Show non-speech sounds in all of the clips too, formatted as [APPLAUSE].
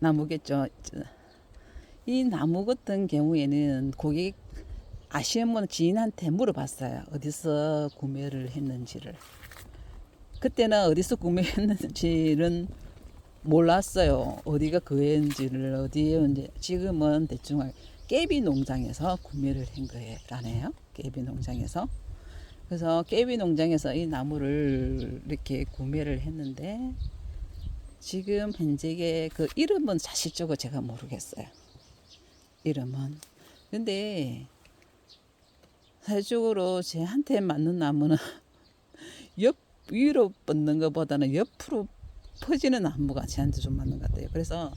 나무겠죠. 이 나무 같은 경우에는 고객 아시는 분 지인한테 물어봤어요. 어디서 구매를 했는지를. 그때는 어디서 구매했는지는 몰랐어요. 어디가 그인지를 어디에 언제 지금은 대충 알- 깨비 농장에서 구매를 한 거라네요. 깨비 농장에서. 그래서 깨비 농장에서 이 나무를 이렇게 구매를 했는데 지금 현재의 그 이름은 사실적으로 제가 모르겠어요. 이름은. 근데 사실적으로 제한테 맞는 나무는 [LAUGHS] 옆 위로 뻗는 것보다는 옆으로 퍼지는 나무가 저한테 좀 맞는 것 같아요. 그래서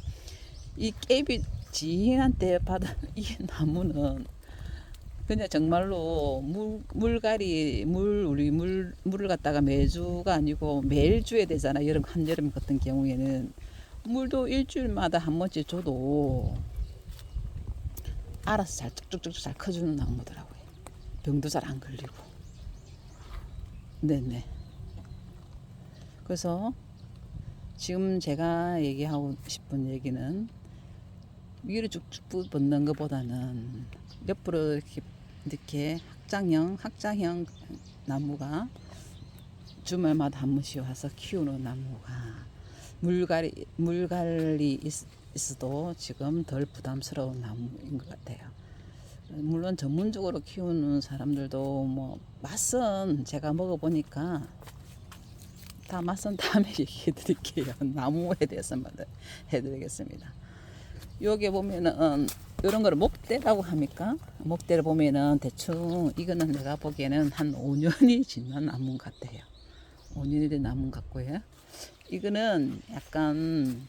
이 깨비 지인한테 받은 [LAUGHS] 이 나무는 그냥 정말로 물 물갈이 물 우리 물 물을 갖다가 매주가 아니고 매일 줘야 되잖아. 여름 한여름 같은 경우에는 물도 일주일마다 한 번씩 줘도 알아서 잘 쭉쭉쭉 잘 커주는 나무더라고요. 병도 잘 안 걸리고. 네네. 그래서 지금 제가 얘기하고 싶은 얘기는 위로 쭉쭉 뻗는 것보다는 옆으로 이렇게 이렇게 확장형 확장형 나무가 주말마다 한 번씩 와서 키우는 나무가 물갈이 물갈이 있, 있어도 지금 덜 부담스러운 나무인 것 같아요. 물론 전문적으로 키우는 사람들도 뭐 맛은 제가 먹어보니까 다 맛은 [LAUGHS] 다음에 얘기해 드릴게요. 나무에 대해서만 해드리겠습니다. 여기 보면은 이런 거를 목대라고 합니까? 목대를 보면은 대충 이거는 내가 보기에는 한 5년이 [LAUGHS] 지난 나무 같아요. 5년이 된 나무 같고요. 이거는 약간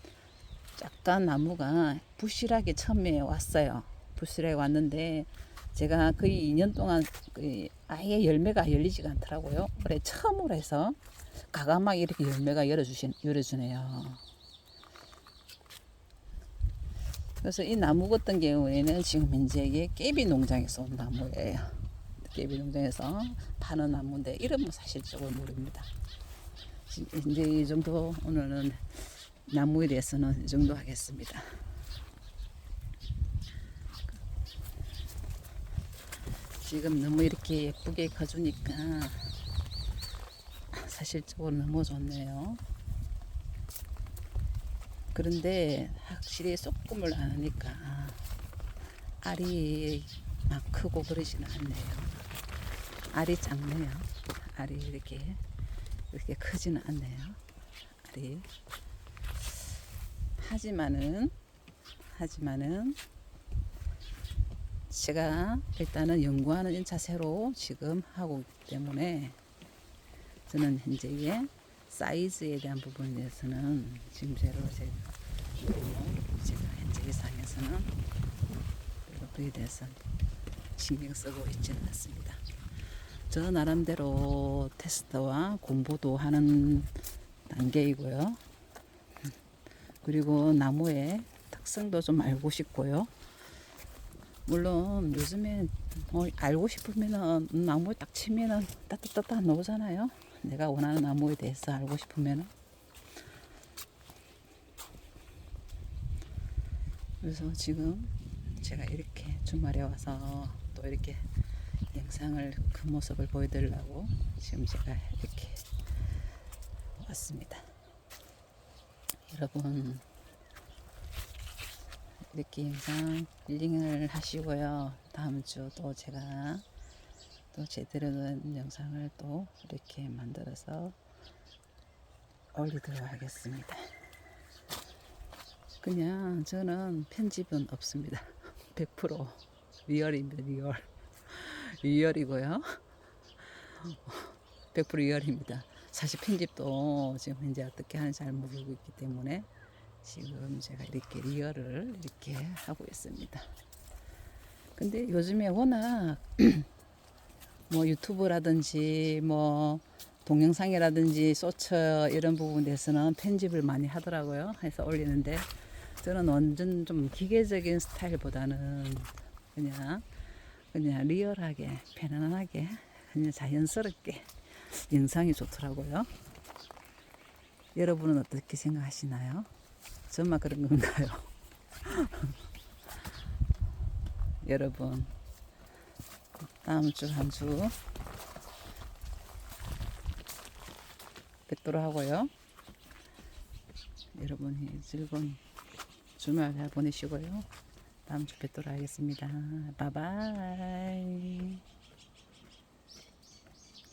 약간 나무가 부실하게 처음에 왔어요. 부실하게 왔는데 제가 거의 2년 동안 거의 아예 열매가 열리지가 않더라고요. 올해 처음으로 해서 가감하게 이렇게 열매가 열어주신 열어주네요. 그래서 이 나무 같은 경우에는 지금 현재 이게 깨비 농장에서 온 나무예요. 깨비 농장에서 파는 나무인데 이름은 사실적으로 모릅니다. 지- 이제 이 정도 오늘은 나무에 대해서는 이 정도 하겠습니다. 지금 너무 이렇게 예쁘게 커주니까 사실적으로 너무 좋네요. 그런데 확실히 소금을 안 하니까 알이 막 크고 그러지는 않네요. 알이 작네요. 알이 이렇게 이렇게 크지는 않네요. 알이 하지만은 하지만은 제가 일단은 연구하는 자세로 지금 하고 있기 때문에 저는 현재 이게 사이즈에 대한 부분에 대해서는 지금 제로 제 제가 현재 상에서는 그에 대해서 신경 쓰고 있지는 않습니다. 저 나름대로 테스트와 공부도 하는 단계이고요. 그리고 나무의 특성도 좀 알고 싶고요. 물론 요즘에 뭐 알고 싶으면은 나무에 딱 치면은 따뜻따뜻 나오잖아요. 내가 원하는 나무에 대해서 알고 싶으면은 그래서 지금 제가 이렇게 주말에 와서 또 이렇게 영상을 그 모습을 보여드리려고 지금 제가 이렇게 왔습니다. 여러분 이렇게 영상 힐링을 하시고요. 다음 주 또 제가 또 제대로 된 영상을 또 이렇게 만들어서 올리도록 하겠습니다. 그냥 저는 편집은 없습니다. [LAUGHS] 100% 리얼입니다. 리얼. 리얼이고요. 100% 리얼입니다. 사실 편집도 지금 현재 어떻게 하는지 잘 모르고 있기 때문에 지금 제가 이렇게 리얼을 이렇게 하고 있습니다. 근데 요즘에 워낙 [CLEARS THROAT] 뭐 유튜브라든지 뭐 동영상이라든지 소처 이런 부분에서는 편집을 많이 하더라고요. 해서 올리는데 저는 완전 좀 기계적인 스타일보다는 그냥 그냥 리얼하게 편안하게 그냥 자연스럽게 영상이 좋더라고요. 여러분은 어떻게 생각하시나요? 저만 그런 건가요? [LAUGHS] 여러분 다음 주 한 주 뵙도록 하고요. 여러분이 즐거운 주말 잘 보내시고요. 다음 주 뵙도록 하겠습니다. 바이바이.